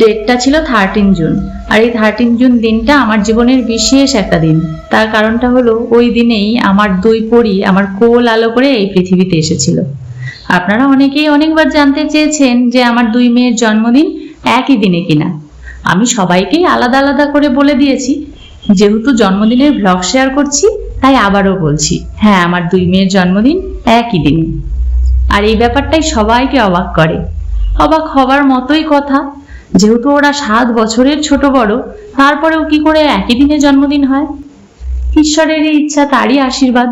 ডেটটা ছিল thirteen June আর এই থার্টিন জুন দিনটা আমার জীবনের বিশেষ একটা দিন। তার কারণটা হলো, ওই দিনেই আমার দুই পরি আমার কোল আলো করে এই পৃথিবীতে এসেছিল। আপনারা অনেকেই অনেকবার জানতে চেয়েছেন যে আমার দুই মেয়ের জন্মদিন একই দিনে কিনা। আমি সবাইকেই আলাদা আলাদা করে বলে দিয়েছি। যেহেতু জন্মদিনের ব্লগ শেয়ার করছি, তাই আবারও বলছি হ্যাঁ আমার দুই মেয়ের জন্মদিন একই দিনে। আর এই ব্যাপারটাই সবাইকে অবাক করে। অবাক হবার মতোই কথা। যেহেতু ওরা সাত বছরের ছোট বড়, তারপরেও কি করে একই দিনে জন্মদিন হয়? ঈশ্বরের এই ইচ্ছা, তারই আশীর্বাদ।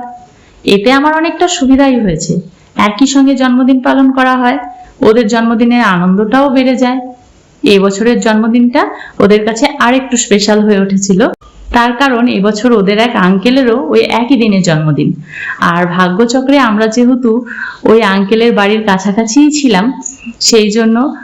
এতে আমার অনেকটা সুবিধাই হয়েছে। একই সঙ্গে জন্মদিন পালন করা হয়। ওদের জন্মদিনের আনন্দটাও বেড়ে যায়। এই বছরের জন্মদিনটা ওদের কাছে আর একটু স্পেশাল হয়ে উঠেছিল। তার কারণ এবছর ওদের এক আঙ্কেলেরও ওই একই দিনে জন্মদিন। আর ভাগ্যচক্রে আমরা যেহেতু ওই আঙ্কেলের বাড়ির কাছাকাছিই ছিলাম, সেই জন্য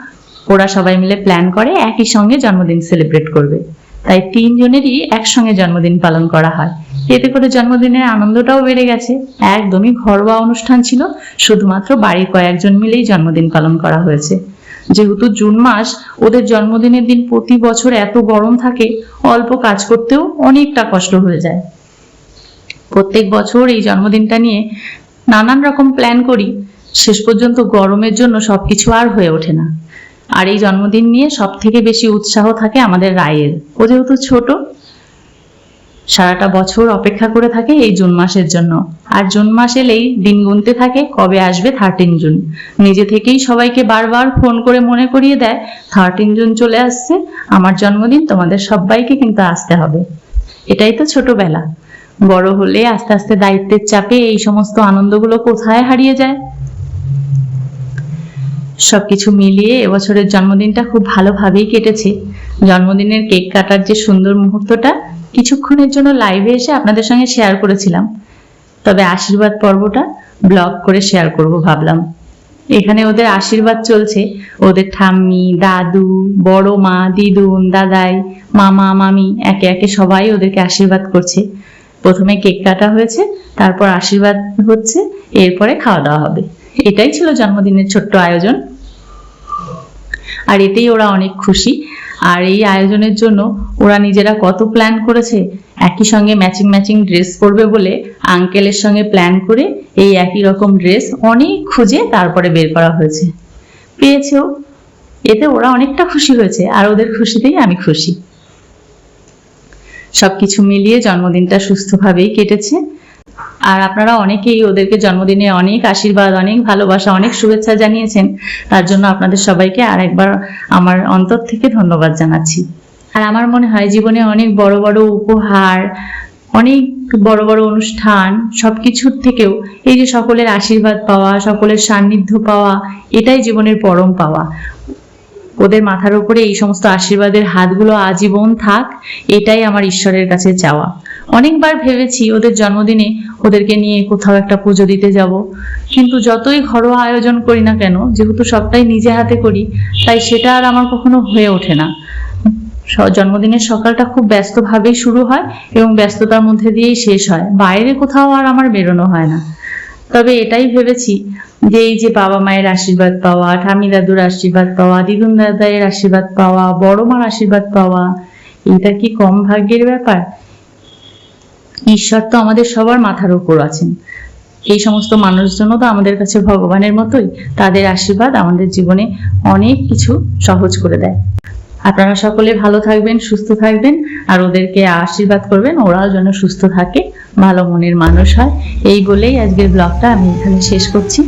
ওরা সবাই মিলে প্ল্যান করে একই সঙ্গে জন্মদিন সেলিব্রেট করবে। তাই তিনজনেরই একসঙ্গে জন্মদিন পালন করা হয়। এতে করে জন্মদিনের আনন্দটাও বেড়ে গেছে। একদমই ঘরোয়া অনুষ্ঠান ছিল। শুধুমাত্র বাড়ির কয়েকজন মিলেই জন্মদিন পালন করা হয়েছে। যেহেতু জুন মাস, ওদের জন্মদিনের দিন প্রতি বছর এত গরম থাকে, অল্প কাজ করতেও অনেকটা কষ্ট হয়ে যায়। প্রত্যেক বছর এই জন্মদিনটা নিয়ে নানান রকম প্ল্যান করি। শেষ পর্যন্ত গরমের জন্য সবকিছু আর হয়ে ওঠে না। আর এই জন্মদিন নিয়ে সব থেকে বেশি উৎসাহ থাকে আমাদের রায়ের। ও যেহেতু ছোট, সারাটা বছর অপেক্ষা করে থাকে এই জুন মাসের জন্য। আর জুন মাস এলেই দিন গুনতে থাকে কবে আসবে থার্টিন জুন। নিজে থেকেই সবাইকে বারবার ফোন করে মনে করিয়ে দেয় থার্টিন জুন চলে আসছে, আমার জন্মদিন, তোমাদের সবাইকে কিন্তু আসতে হবে। এটাই তো ছোটবেলা। বড় হলে আস্তে আস্তে দায়িত্বের চাপে এই সমস্ত আনন্দগুলো কোথায় হারিয়ে যায়? সবকিছু মিলিয়ে এবছরের জন্মদিনটা খুব ভালোভাবেই কেটেছে। জন্মদিনের কেক কাটার যে সুন্দর মুহূর্তটা, কিছুক্ষণের জন্য লাইভে এসে আপনাদের সঙ্গে শেয়ার করেছিলাম। তবে আশীর্বাদ পর্বটা ব্লগ করে শেয়ার করব ভাবলাম। এখানে ওদের আশীর্বাদ চলছে। ওদের ঠাম্মি, দাদু, বড় মা, দিদুন, দাদাই, মামা, মামি, একে একে সবাই ওদেরকে আশীর্বাদ করছে। প্রথমে কেক কাটা হয়েছে, তারপর আশীর্বাদ হচ্ছে, এরপরে খাওয়া দাওয়া হবে। এটাই ছিল জন্মদিনের ছোট্ট আয়োজন। আর এতেই ওরা অনেক খুশি। আর এই আয়োজনের জন্য ওরা নিজেরা কত প্ল্যান করেছে, একই সঙ্গে ম্যাচিং ম্যাচিং ড্রেস পরবে বলে আঙ্কেলের সঙ্গে প্ল্যান করে এই একই রকম ড্রেস অনেক খুঁজে তারপরে বের করা হয়েছে। পেয়েছেও। এতে ওরা অনেকটা খুশি হয়েছে, আর ওদের খুশিতেই আমি খুশি। সবকিছু মিলিয়ে জন্মদিনটা সুস্থভাবেই কেটেছে। আর আপনারা অনেকেই ওদেরকে জন্মদিনে অনেক আশীর্বাদ, অনেক ভালোবাসা, অনেক শুভেচ্ছা জানিয়েছেন। তার জন্য আপনাদের সবাইকে আর একবার আমার অন্তর থেকে ধন্যবাদ জানাচ্ছি। আর আমার মনে হয় জীবনে অনেক বড় বড় উপহার, অনেক বড় বড় অনুষ্ঠান সব কিছুর থেকেও এই যে সকলের আশীর্বাদ পাওয়া, সকলের সান্নিধ্য পাওয়া, এটাই জীবনের পরম পাওয়া। ওদের মাথার উপরে এই সমস্ত আশীর্বাদের হাতগুলো আজীবন থাক, এটাই আমার ঈশ্বরের কাছে চাওয়া। অনেকবার ভেবেছি ওদের জন্মদিনে ওদেরকে নিয়ে কোথাও একটা পুজো দিতে যাব। কিন্তু যতই ঘরোয়া আয়োজন করি না কেন, যেহেতু সবটাই নিজে হাতে করি, তাই সেটা আর আমার কখনো হয়ে ওঠে না। জন্মদিনের সকালটা খুব ব্যস্তভাবেই শুরু হয় এবং ব্যস্ততার মধ্যে দিয়েই শেষ হয়। বাইরে কোথাও আর আমার বেরোনো হয় না। তবে এটাই ভেবেছি যে এই যে বাবা মায়ের আশীর্বাদ পাওয়া ঠামি দাদুর আশীর্বাদ পাওয়া দিদুন দাদায়ের আশীর্বাদ পাওয়া, বড় মার আশীর্বাদ পাওয়া এটা কি কম ভাগ্যের ব্যাপার? ঈশ্বর তো আমাদের সবার মাথার উপর আছেন। এই সমস্ত মানুষজন তো আমাদের কাছে ভগবানের মতোই। তাদের আশীর্বাদ আমাদের জীবনে অনেক কিছু সহজ করে দেয়। আপনারা সকলে ভালো থাকবেন, সুস্থ থাকবেন, আর ওদেরকে আশীর্বাদ করবেন। ওরাও যেন সুস্থ থাকে, ভালো মনের মানুষ হয়। এই বলেই আজকের ব্লগটা আমি এখানে শেষ করছি।